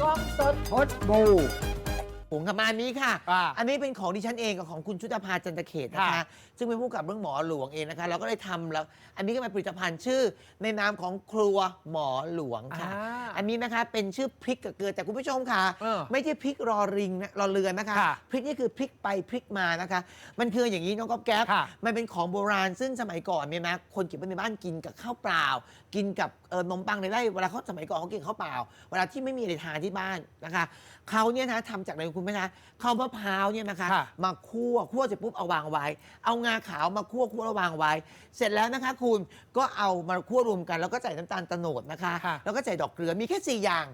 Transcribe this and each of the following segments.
กล้องสดพดบู ผงกับมาอันนี้ค่ะ อ่าอันนี้เป็นของดิฉันเองกับของคุณชุตภาจันตเขตนะคะค่ะซึ่งเป็นผู้กำกับเรื่องหมอหลวงเองนะคะ เราก็ได้ทำแล้ว อันนี้ก็เป็นผลิตภัณฑ์ชื่อในนามของครัวหมอหลวงค่ะ อ่าอันนี้นะคะเป็นชื่อพริกกับเกลือแต่คุณผู้ชมค่ะ เออไม่ใช่พริกรอริงนะรอเรือนนะคะ ค่ะพริกนี่คือพริกไปพริกมานะคะ มันคืออย่างนี้น้องก๊อฟแก๊ปค่ะ มันเป็นของโบราณซึ่งสมัยก่อนเนี่ยนะคนเก็บไว้ในบ้านกินกับข้าวเปล่า กินกับเอ่อนมปังในไร่เวลาเขาสมัยก่อนเขากินข้าวเปล่า เวลาที่ไม่มีอะไรทานที่บ้านนะคะเขาเนี่ยนะทำจากอะไรคุณไหมคะข้าวมะพร้าวเนี่ยนะคะ ค่ะ มาคั่วคั่วเสร็จปุ๊บเอาวางไว้ เอางาขาวมาคั่วคั่วแล้ววางไว้ เสร็จแล้วนะคะ คุณก็เอามาคั่วรวมกัน แล้วก็ใส่น้ำตาลโตโนดนะคะ ค่ะแล้วก็ใส่ดอกเกลือมีแค่สี่อย่าง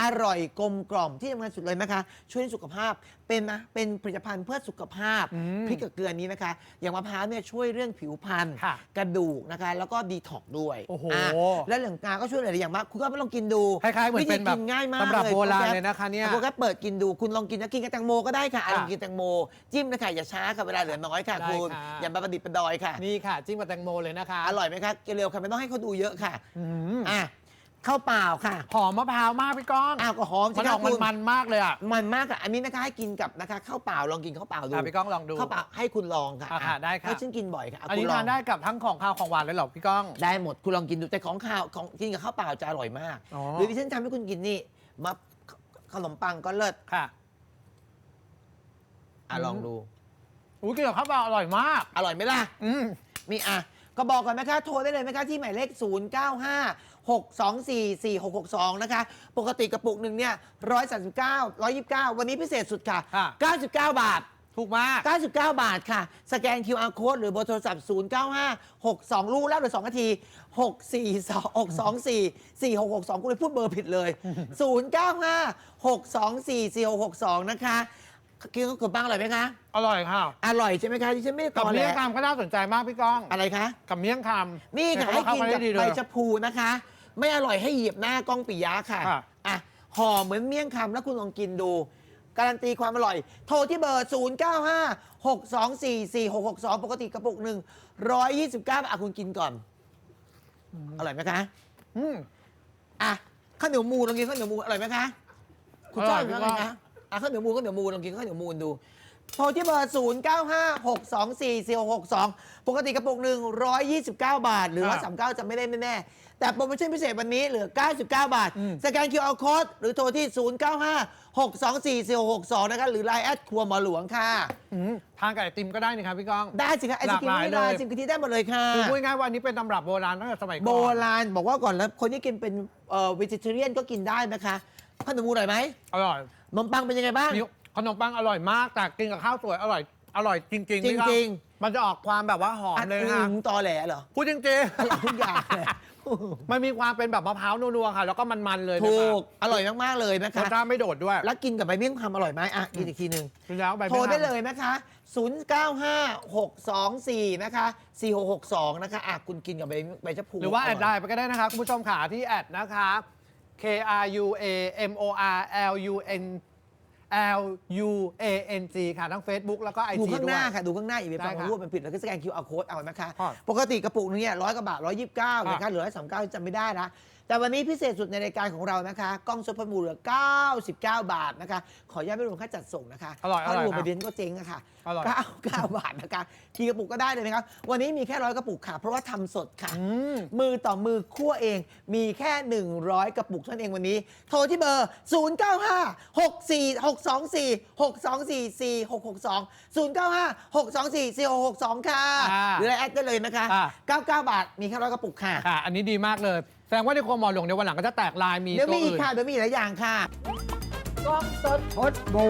อร่อยกลมกล่อมที่สำคัญสุดเลยนะคะ ช่วยสุขภาพเป็นนะเป็นผลิตภัณฑ์เพื่อสุขภาพอืมพริกกับเกลือนี้นะคะ อย่างมะพร้าวเนี่ยช่วยเรื่องผิวพรรณค่ะกระดูกนะคะ แล้วก็ดีท็อกซ์ด้วยโอ้โหะแล้วเหลืองกาก็ช่วยหลายๆอย่างมาก คุณก็ไม่ลองกินดูคล้ายๆเหมือนเป็นแบบวิธีกิง่ายมากตำรับเลยโบราณณแก๊ปเลยนะคะเนี่ย คุณก็เปิดกินดูคุณลองกินนะกินกับแตงโมก็ได้ค่ะอะค่ะลองกินแตงโม จิ้มนะคะอย่าช้าค่ะเวลาเหลือน้อยค่ะได้คุณค่ะ อย่ามาประดิษฐ์ประดอยค่ะ นี่ค่ะ จิ้มกับแตงโมเลยนะคะอร่อยไหมคะเร็วค่ะไม่ต้องให้เขาดูเยอะค่ะ อืม อะ ข้าวเปล่าค่ะ หอมมะพร้าวมากพี่ก้องอ้าวก็หอมสิมันอคะอกมันคุณมันๆมากเลยอะมันมากค่ะอันนี้นะคะให้กินกับนะคะข้าวเปล่าลองกินข้าวเปล่าดูอะพี่ก้องลองดู ข้าวเปล่าให้คุณลองค่ะอะค่ะได้ค่ะให้ฉันกินบ่อยค่ะะอันนี้คุณลทางนได้กับทั้งของข้าวของหวานเลยเหรอพี่ก้อง ได้หมดคุณลองกินดูแต่ของข้าวของกินกับข้าวเปล่าจะอร่อยมากอ๋อ หรือที่ฉันทำให้คุณกินนี่มาขนมปังก็เลิศค่ะ อะอืม ลองดู อุ้ยกินกับข้าวเปล่าอร่อยมาก อร่อยไหมล่ะ อืม นี่อะ ก็บอกก่อนนะคะโทรได้เลยนะคะที่หมายเลข 0 9 5 6 2 4 4 6 6 2 นะคะ ปกติกระปุกหนึ่งเนี่ย139 129 วันนี้พิเศษสุดค่ะค่ะ 99 บาท ถูกมาก 99 บาทค่ะ สแกน QR code หรือเบอร์โทรศัพท์ 0 9 5 6 2 ลูกแล้วเหรือ 2 นาที 6 4 2 6 2 4 4 6 6 2 กูเลยพูดเบอร์ผิดเลย 0 9 5 6 2 4 4 6 6 2 นะคะ กินกับขนมปังอร่อยไหมคะ อร่อยค่ะอร่อยใช่ไหมคะที่ฉันไม่ได้ตกับอแหลเมี่ยงคำก็น่าสนใจมากพี่ก้องอะไรคะ กับเมี่ยงคำนี่ค่ะเยให้เขากินเข้ากับได้ดีเลใบยชะพูนะคะ ไม่อร่อยให้เหยียบหน้ากล้องปิยะค่ะค่ะอะห่อเหมือนเมี่ยงคำแล้วคุณลองกินดู การันตีความอร่อย โทรที่เบอร์ 0 9 5 6 2 4 4 6 6 2 ปกติกระปุกหนึ่ง129บาทอะคุณกินก่อน อร่อยไหมคะอืมอะข้าวเหนียวมูลองกินข้าวเหนียวมูลอร่อยไหมคะ คุณชอบอร่อยไหมพี่ก้องคะ อะข้าวเหนียวมูลข้าวเหนียวมูลลองกินข้าวเหนียวมูลดูโทรที่เบอร์ 0 9 5 6 2 4 4 6 6 2ปกติกระปุกหนึ่ง129 บาท หรือว่า39 จะไม่ได้แน่ๆแต่โปรโมชั่นพิเศษวันนี้เหลือ 99 บาทอืมสแกน QR Code หรือโทรที่ 0 9 5 6 2 4 4 6 6 2นะคะหรือ Line แอดครัวหมอหลวงค่ะ อืมทานกับไอติมก็ได้นี่ครับพี่ก้อง ได้สิคะไอศกรีมหลากหลายไม่ได้เลยซิมกะทิได้หมดเลยค่ะ คือพูดง่ายๆว่าอันนี้เป็นตำรับโบราณตั้งแต่สมัยก่อน โบราณบอกว่าก่อนแล้วคนที่กินเป็นเอ่อ vegetarian ก็กินได้นะคะ ขนมมูอร่อยไหมอร่อยขนมปังเป็นยังไงบ้าง มีขนมปังอร่อยมากแต่กินกับข้าวสวยอร่อยอร่อยจริงๆพี่ก้อจริงมันจะออกความแบบว่าหอมเลยนะอืมตอแหลเหรอพูดจริงอร่อยทุกอย่างเลยๆ มันมีความเป็นแบบมะพร้าวนัวๆค่ะ แล้วก็มันๆเลยถูนะคะกอร่อยมากๆเลยนะรสคะ ชาติไม่โดดด้วยแล้วกินกับใบเมี่ยงคำอร่อยไหมอะกินอีกทีหนึ่ง กินแล้วใบโทรได้มะพาวเลยนะคะ 095624 นะคะ 4662 นะคะอะคุณกินกับใบใบชะพูหรือว่าแอดยไลน์ไปก็ได้นะคะคุณผู้ชมขาที่แอดนะคะ K R U A M O R L U N L U A N G ค่ะ ทั้ง Facebook แล้วก็ไอดูจีข้างด้หวย น้าค่ะ ดูข้างหน้าอีกไปได้ฟังค่ะรูปมันผิดแล้วก็สแกน QR code เอานะคะ ครับปกติกระปุกนึงเนี่ยร้อยกว่าบาทร้อยยี่สิบเก้าครับนะคะเหลือร้อยสามเก้าจำไม่ได้นะ แต่วันนี้พิเศษสุดในรายการของเรานะคะ กล้องซุปเปอร์มูลเหลือ99 บาทนะคะ ขออนุญาตไม่รวมค่าจัดส่งนะคะอร่อยอร่อยถ้ารวมคไปรับเดือนก็เจ๊งอะค่ะอร่อย 99 บาทนะคะทีกระปุกก็ได้เลยนะครับ วันนี้มีแค่ร้อยกระปุกค่ะ เพราะว่าทำสดค่ะ อืม มือต่อมือคั่วเองมีแค่ 100 กระปุกเท่านั้นเองวันนี้ โทรที่เบอร์ 0 9 5 6 4 6 2 4 6 2 4 4 6 6 2 0 9 5 6 2 4 4 6 6 2 ค่ะ อ่าหรือไลน์แอดได้เลยนะคะ อ่99 บาทมีแค่ร้อยกระปุกค่ะ ค่ะ อันนี้ดีมากเลยแส ดงว่าในครัวหมอหลวงในวันหลังก็จะแตกลายมีเดี๋ยวตัวมีอีกอื่น ค่ะ เดี๋ยวมีอีกหลายอย่างค่ะ กล้องสดพดบู